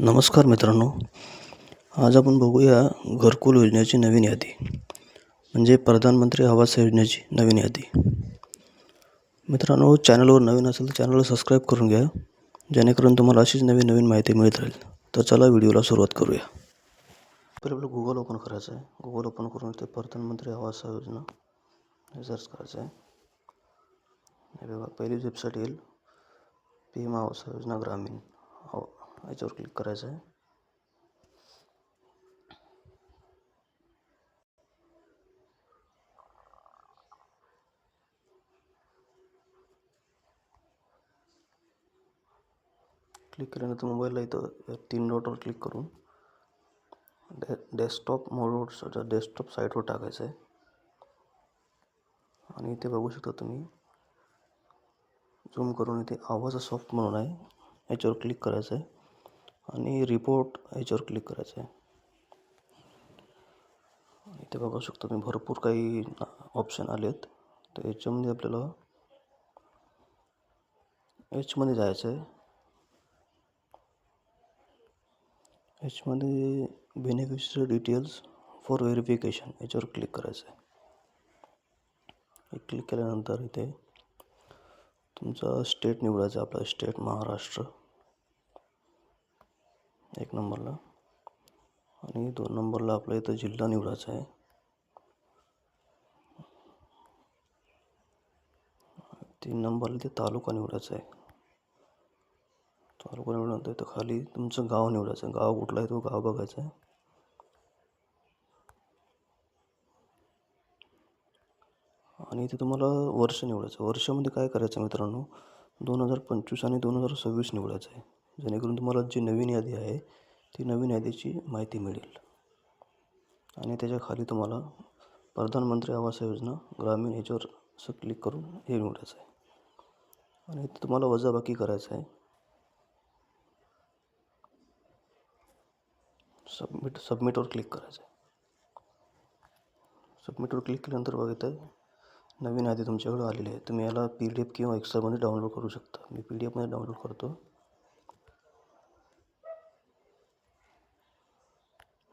नमस्कार मित्रांनो. आज आपण बघूया घरकुल योजनेची नवीन यादी म्हणजे प्रधानमंत्री आवास योजनेची नवीन यादी. मित्रांनो चॅनलवर नवीन असेल तर चॅनलला सबस्क्राईब करून घ्या जेणेकरून तुम्हाला अशीच नवीन नवीन माहिती मिळत राहील. तर चला व्हिडिओला सुरुवात करूया. पहिले आपलं गुगल ओपन करायचं आहे. गुगल ओपन करून ते प्रधानमंत्री आवास योजना हे सर्च करायचं आहे. हे बघा पहिली वेबसाईट येईल. पी एम आवास योजना ग्रामीण. याच्यावर क्लिक करायचं आहे. क्लिक केल्यानंतर मोबाईलला इथं तीन डॉटवर क्लिक करून डे डेस्कटॉप मोडवर डेस्कटॉप साईटवर टाकायचं आहे. आणि इथे बघू शकता तुम्ही झूम करून इथे आवाज सॉफ्ट म्हणून आहे. याच्यावर क्लिक करायचं आहे. आणि रिपोर्ट याच्यावर क्लिक करायचं आहे इथे बघू शकता तुम्ही भरपूर काही ऑप्शन आले आहेत तर याच्यामध्ये आपल्याला एचमध्ये जायचं आहे याच्यामध्ये बेनिफिशरी डिटेल्स फॉर व्हेरिफिकेशन याच्यावर क्लिक करायचं आहे क्लिक केल्यानंतर इथे तुमचा स्टेट निवडायचा आपला स्टेट महाराष्ट्र. एक नंबरला. आणि दोन नंबरला आपल्या इथं जिल्हा निवडायचा आहे. तीन नंबरला ते तालुका निवडायचा आहे. तालुका निवडल्यानंतर इथं खाली तुमचं गाव निवडायचं आहे. गाव कुठलं आहे तो गाव बघायचा आहे. आणि इथे तुम्हाला वर्ष निवडायचं वर्षामध्ये काय करायचं मित्रांनो? दोन हजार पंचवीस आणि दोन हजार सव्वीस निवडायचं आहे. जेणेकरून तुम्हाला जी नवीन यादी आहे ती नवीन यादीची माहिती मिळेल. आणि त्याच्याखाली तुम्हाला प्रधानमंत्री आवास योजना ग्रामीण याच्यावर असं क्लिक करून हे निवडायचं आहे. आणि इथे तुम्हाला वजाबाकी करायचं आहे. सबमिट सबमिटवर क्लिक करायचं आहे. सबमिटवर क्लिक केल्यानंतर बघितलं नवीन यादी तुमच्याकडे आलेली आहे. तुम्ही याला पी डी एफ किंवा एक्सेलमध्ये डाउनलोड करू शकता. मी पी डी एफमध्ये डाउनलोड करतो.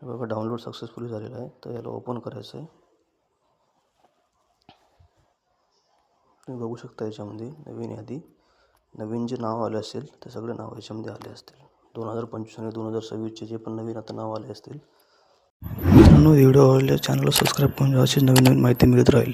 बघा डाउनलोड सक्सेसफुली झालेला आहे. तर याला ओपन करायचं आहे. तुम्ही बघू शकता याच्यामध्ये नवीन यादी. नवीन जे नाव आले असेल ते सगळे नाव याच्यामध्ये आले असतील. दोन हजार पंचवीस आणि दोन हजार सव्वीसचे जे पण नवीन आता नाव आले असतील. मित्रांनो व्हिडिओ आवडल्या चॅनलला सबस्क्राईब करून अशी नवीन नवीन माहिती मिळत राहील.